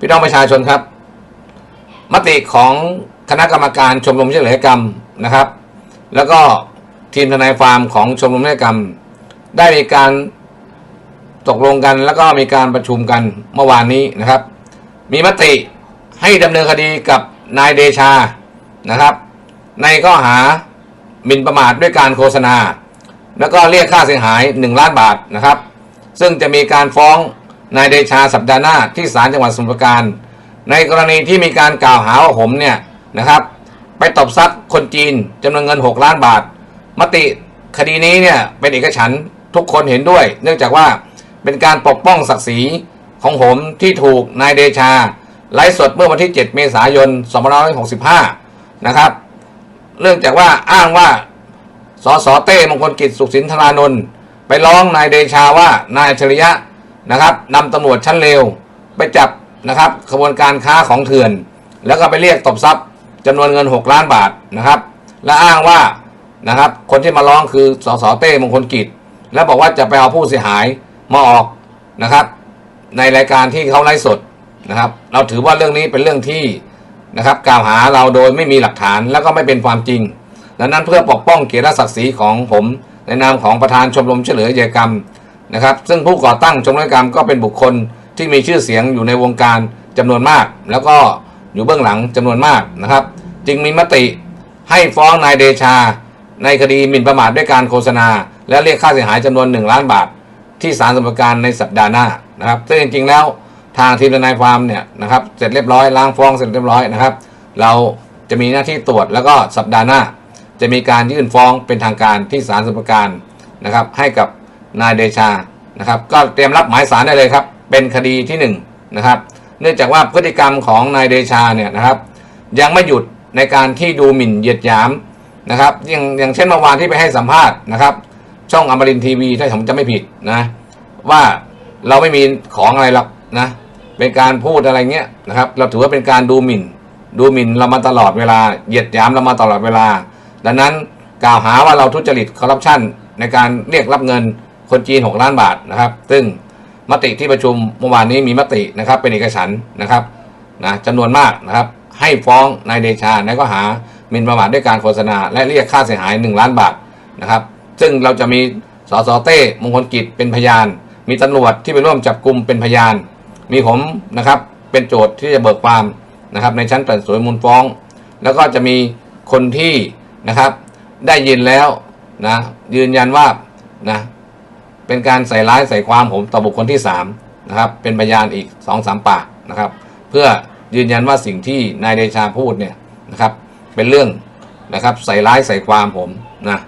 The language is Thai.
พี่น้องประชาชนครับ มติของคณะกรรมการชมรมช่วยเหลือกรรมนะครับ แล้วก็ทีมทนายฟาร์มของชมรมช่วยเหลือกรรม ได้มีการตกลงกันแล้วก็มีการประชุมกันเมื่อวานนี้นะครับ มีมติให้ดำเนินคดีกับนายเดชานะครับ ในข้อหาหมิ่นประมาทด้วยการโฆษณา แล้วก็เรียกค่าเสียหาย 1 ล้านบาทนะครับ ซึ่งจะมีการฟ้อง นายเดชาสัปดาห์หน้าที่ศาลจังหวัดสมุทรปราการ ในกรณีที่มีการกล่าวหาว่าผมเนี่ยนะครับ ไปตบทรัพย์คนจีนจำนวนเงิน 6 ล้านบาท มติคดีนี้เนี่ยเป็นเอกฉันท์ทุกคนเห็นด้วย เนื่องจากว่าเป็นการปกป้องศักดิ์ศรีของผมที่ถูกนายเดชาไลฟ์สดเมื่อวันที่ 7 เมษายน 2565 นะครับ เนื่องจากว่าอ้างว่าสสเต้มงคลกิจสุขสินธารานนท์ไปร้องนายเดชาว่านายอัจฉริยะ นะครับนำตำรวจชั้นเลวไปจับนะครับขบวนการค้าของเถื่อน แล้วก็ไปเรียกตบทรัพย์จำนวนเงิน 6 ล้านบาทนะครับ และอ้างว่านะครับคนที่มาร้องคือสสเต้มงคลกิจ แล้วบอกว่าจะไปเอาผู้เสียหายมาออกนะครับ ในรายการที่เขาไลฟ์สดนะครับ เราถือว่าเรื่องนี้เป็นเรื่องที่นะครับกล่าวหาเราโดยไม่มีหลักฐานแล้วก็ไม่เป็นความจริงดังนั้นเพื่อปกป้องเกียรติศักดิ์ศรีของผม ในนามของประธานชมรมเหลือเยกรรม นะครับ ซึ่งผู้ก่อตั้งชมรมกรรมก็เป็นบุคคลที่มีชื่อเสียงอยู่ในวงการจำนวนมาก แล้วก็อยู่เบื้องหลังจำนวนมากนะครับ จึงมีมติให้ฟ้องนายเดชา ในคดีหมิ่นประมาทด้วยการโฆษณา และเรียกค่าเสียหายจำนวน 1 ล้านบาท ที่ศาลสมการในสัปดาห์หน้านะครับซึ่งจริงๆแล้วทางทีมทนายความเนี่ยนะครับเสร็จเรียบร้อยล้างฟ้องเสร็จเรียบร้อยนะครับ เราจะมีหน้าที่ตรวจแล้วก็สัปดาห์หน้า จะมีการยื่นฟ้องเป็นทางการที่ศาลสมการนะครับให้กับ นายเดชานะครับ ก็เตรียมรับหมายสารได้เลยครับ เป็นคดีที่หนึ่งนะครับ เนื่องจากว่าพฤติกรรมของนายเดชาเนี่ยนะครับ ยังไม่หยุดในการที่ดูหมิ่นเหยียดหยามนะครับอย่างอย่างเช่นเมื่อวานที่ไปให้สัมภาษณ์นะครับ ช่องอมรินทีวีถ้าผมจะไม่ผิดนะว่าเราไม่มีของอะไรหรอกนะเป็นการพูดอะไรเงี้ยนะครับ เราถือว่าเป็นการดูหมิ่น ดูหมิ่นเรามาตลอดเวลาเหยียดหยามเรามาตลอดเวลา ดังนั้นกล่าวหาว่าเราทุจริตคอร์รัปชันในการเรียกรับเงิน คนจีน 6 ล้านบาทนะครับ ซึ่งมติที่ประชุมเมื่อวานนี้มีมตินะครับเป็นเอกฉันท์นะครับนะจำนวนมากนะครับ ให้ฟ้องนายเดชาในข้อหาหมิ่นประมาทด้วยการโฆษณา และเรียกค่าเสียหาย 1 ล้านบาทนะครับ ซึ่งเราจะมีสสเต้มงคลกิจเป็นพยาน มีตำรวจที่ไปร่วมจับกลุ่มเป็นพยาน มีผมนะครับเป็นโจทย์ที่จะเบิกความนะครับ ในชั้นไต่สวนมูลฟ้อง แล้วก็จะมีคนที่นะครับได้ยินแล้วนะยืนยันว่านะ เป็นการใส่ร้ายใส่ความผมต่อบุคคลที่สามนะครับเป็นพยานอีกสองสามปากนะครับ เพื่อยืนยันว่าสิ่งที่นายเดชาพูดเนี่ยนะครับเป็นเรื่องนะครับใส่ร้ายใส่ความผมนะ